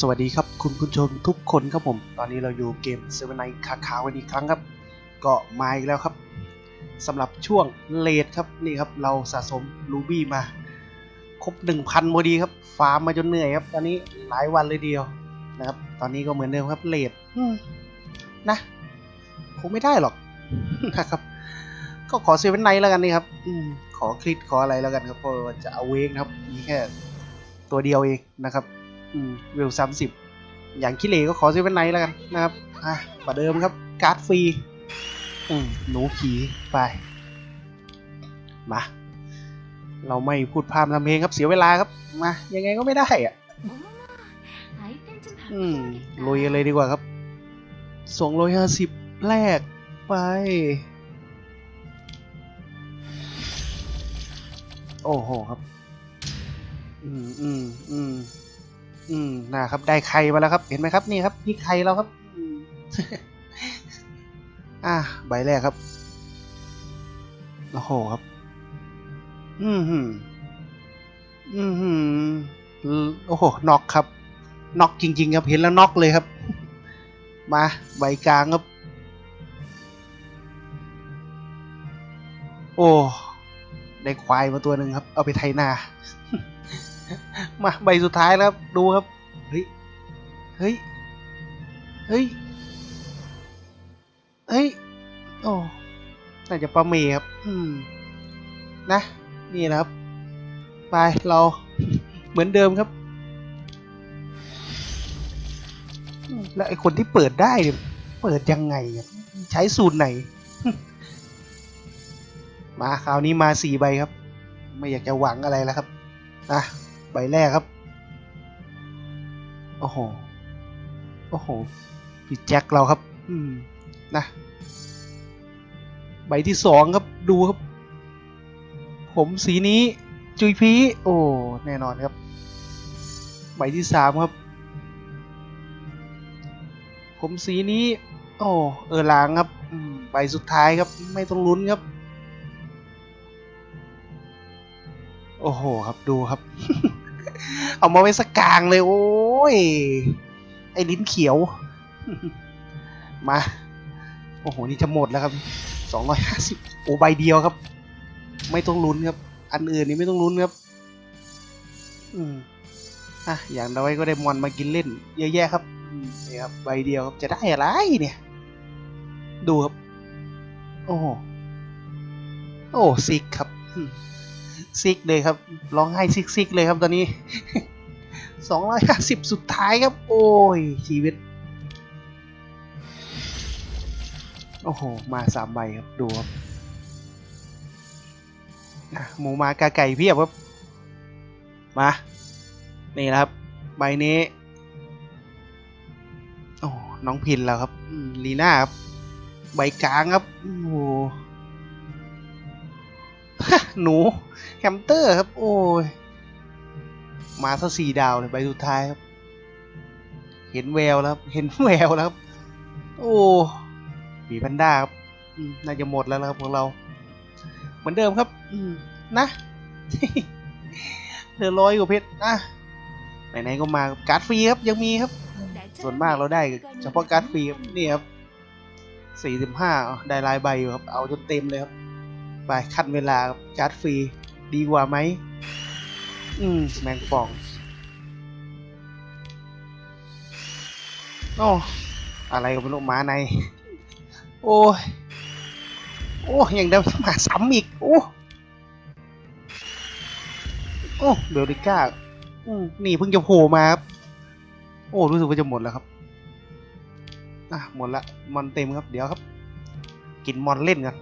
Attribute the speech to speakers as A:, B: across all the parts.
A: สวัสดีครับคุณผู้ชมทุกคนครับผม ตอนนี้เราอยู่เกมเซเว่นไนคาคาวันอีกครั้งครับ ก็มาอีกแล้วครับสำหรับช่วงเลดครับนี่ครับเราสะสมรูบี้มา ครบ 1,000พอดีครับฟาร์มมาจนเหนื่อยครับตอนนี้หลายวันเลยเดียวนะครับ ตอนนี้ก็เหมือนเดิมครับเลดนะคงไม่ได้หรอกนะครับ ก็ขอเซเว่นไนแล้วกันนี่ครับอขอคลิปขออะไรแล้วกันครับเพราะจะเอาเวกนะครับมีแค่ตัวเดียวเองนะครับ เวลสามสิบอย่างคิเลก็ขอเซเว่นไนแล้วกันนะครับ อะประเดิมครับ การ์ดฟรีอืมหนูผีไป มา เราไม่พูดพร่ำทำเพลงครับเสียเวลาครับ มา ยังไงก็ไม่ได้อะ อืมลุยเลยดีกว่าครับสองร้อยห้าสิบแรกไป โอ้โหครับ อืมอืมอืม อืมนะครับ ได้ไข่มาแล้วครับ เห็นไหมครับนี่ครับพี่ไข่เราครับอืมอะใบแรกครับโอ้โหครับ อืมหืมอืมหืมโอ้โหน็อกครับน็อกจริง ๆ ครับเห็นแล้วน็อกเลยครับ มาใบกลางครับ โอ้ได้ควายมาตัวหนึ่งครับ เอาไปไถนา มาใบสุดท้ายแล้วครับดูครับ เฮ้ย เฮ้ย เฮ้ย เฮ้ย โอ้ น่าจะปลาเมครับ อืม นะ นี่นะครับ ไป เรา เหมือนเดิมครับ แล้วไอคนที่เปิดได้เนี่ยเปิดยังไง ใช้สูตรไหน มาคราวนี้มาสี่ใบครับ ไม่อยากจะหวังอะไรแล้วครับอะ ใบแรกครับ โอ้โห โอ้โหพี่แจ็คเราครับ อืม นะ ใบที่สองครับ ดูครับ ผมสีนี้ จุยพี โอ้ แน่นอนครับ ใบที่สามครับ ผมสีนี้ โอ้ เออลางครับ ใบสุดท้ายครับ ไม่ต้องลุ้นครับโอ้โหครับ ดูครับ เอามาไว้สักกลางเลย โอ้ย ไอ้ลิ้นเขียว มา โอ้โห นี่จะหมดแล้วครับสองร้อยห้าสิบโอ้ใบเดียวครับ ไม่ต้องลุ้นครับ อันอื่นนี่ไม่ต้องลุ้นครับ อืมอะอย่างน้อยก็ได้มอนมากินเล่น เยอะแยะครับนี่ครับใบเดียวครับจะได้อะไรเนี่ย ดูครับ โอ้โอ้ซิกครับ ซิกเลยครับร้องไห้ซิกซิกเลยครับตอนนี้สองร้อยห้าสิบสุดท้ายครับ โอ้ย ชีวิต โอ้โห มาสามใบครับ ดูครับอะหมูมากาไก่เพียบครับ มา นี่นะครับ ใบนี้ โอ้น้องพินแล้วครับ ลีน่าครับ ใบกลางครับ โอ้โหนูแฮมสเตอร์ครับ โอ้ย มาซะสี่ดาวเลยใบสุดท้ายครับ เห็นแววแล้วเห็นแววแล้วครับ โอ้หมีแพนด้าครับน่าจะหมดแล้วครับของเรา เหมือนเดิมครับอืนะเหลือร้อยกว่าเพชรนะไหนๆก็มาการ์ดฟรีครับยังมีครับ ส่วนมากเราได้เฉพาะการ์ดฟรีครับนี่ครับสี่สิบห้าได้ลายใบอยู่ครับ เอาจนเต็มเลยครับ ไปขั้นเวลาครับการ์ดฟรี ดีกว่าไหม อืม แมงป่องโอ้อะไรก็ไม่รู้หมาใน โอ้ย โอ้ยังได้มาซ้ำอีก โอ้ โอ้เบลลิก้าอืมนี่เพิ่งจะโผล่มาครับ โอ้ รู้สึกว่าจะหมดแล้วครับ อะ หมดละ มอนเต็มครับ เดี๋ยวครับ กินมอนเล่นกัน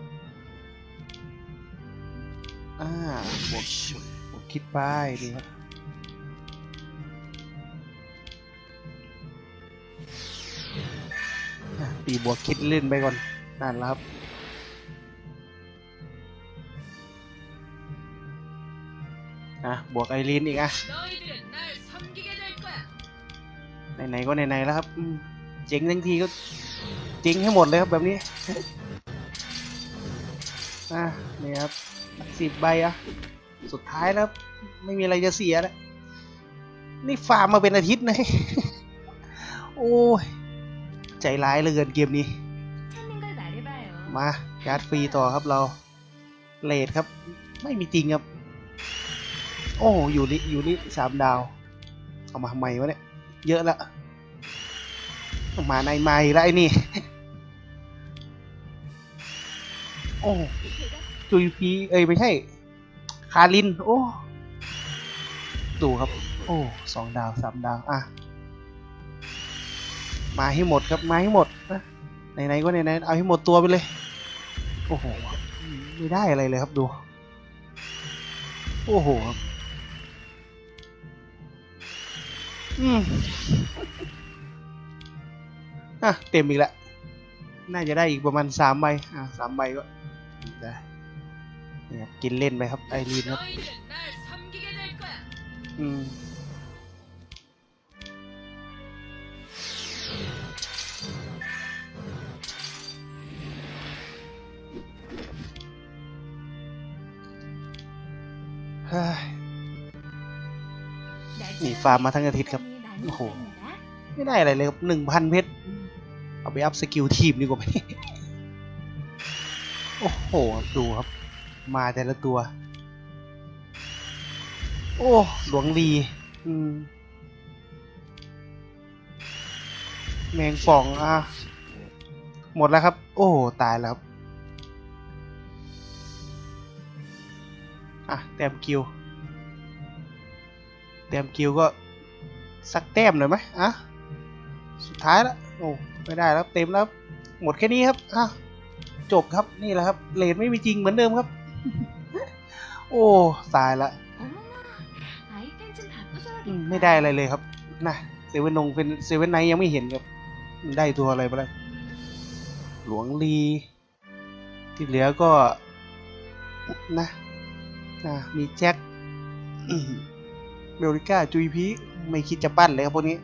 A: อ่าบวกบวกคิดไปดีครับอะตีบวกคิดเล่นไปก่อนนั่นแหละครับอะบวกไอรีนอีกอะไหนๆก็ไหนๆแล้วครับอืมเจ๋งทั้งทีก็เจ๋งให้หมดเลยครับแบบนี้่ะนี่ครับสิบใบอะสุดท้ายแล้วไม่มีอะไรจะเสียแล้วนี่ฟาร์มมาเป็นอาทิตย์นะโอ้ย ใจร้ายเหลือเกินเกมนี้ มาการ์ดฟรีต่อครับเราเลดครับ ไม่มีจริงครับ โอ้อยู่นี่อยู่นี่สามดาว เอามาทำไมวะเนี่ย เยอะละมาในไม่แล้ไอ้นี่ โอ้จุยพีเอ้ยไม่ใช่ คาริน โอ้ ดูครับ โอ้สองดาวสามดาว อะ มาให้หมดครับ มาให้หมดนะไหนๆก็ไหนๆเอาให้หมดตัวไปเลย โอ้โห ไม่ได้อะไรเลยครับดู โอ้โหครับ อืมอะ เต็มอีกแล้ว น่าจะได้อีกประมาณสามใบ อะสามใบก็ นี่ครับกินเล่นไปครับไอรีนครับอืมหนีฟาร์มมาทั้งอาทิตย์ครับ โอ้โห ไม่ได้อะไรเลยครับหนึ่งพันเพชร เอาไปอัพสกิลทีมดีกว่าไหมโอ้โห ดูครับ มาแต่ละตัว โอ้ หลวงลีอืม แมงป่องอะ หมดแล้วครับ โอ้ ตายแล้วครับ อะ แต้มกิว แต้มกิวก็ สักแต้มหน่อยไหมอะ สุดท้ายแล้ว โอ้ ไม่ได้แล้ว เต็มแล้ว หมดแค่นี้ครับ อะจบครับนี่แหละครับเลนไม่มีจริงเหมือนเดิมครับ โอ้ตายละไม่ได้อะไรเลยครับนะเซเว่นนงเป็นเซเว่นไนยังไม่เห็นครับได้ตัวอะไรไปแล้วหลวงลีที่เหลือก็นะนะมีแจ็คเบลลิก้าจุยพีไม่คิดจะปั้นเลยครับพวกนี้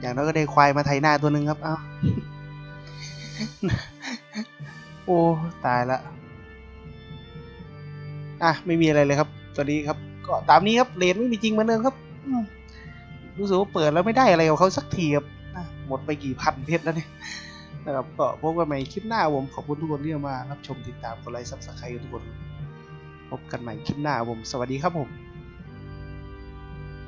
A: อย่างน้อยก็ได้ควายมาไถหน้าตัวหนึ่งครับ เอา้า โอ้ ตายละ อะไม่มีอะไรเลยครับตอนนี้ครับ ก็ตามนี้ครับเลนไม่มีจริงเหมือนเดิมครับรู้สึกว่าเปิดแล้วไม่ได้อะไรกับเขาสักทีครับอะหมดไปกี่พันเพชรแล้วเนี่ยนะครับก็พบกันใหม่คลิปหน้าผมขอบคุณทุกคนที่มารับชมติดตามกดไลค์ซับสไครต์ทุกคน พบกันใหม่คลิปหน้าผม สวัสดีครับผม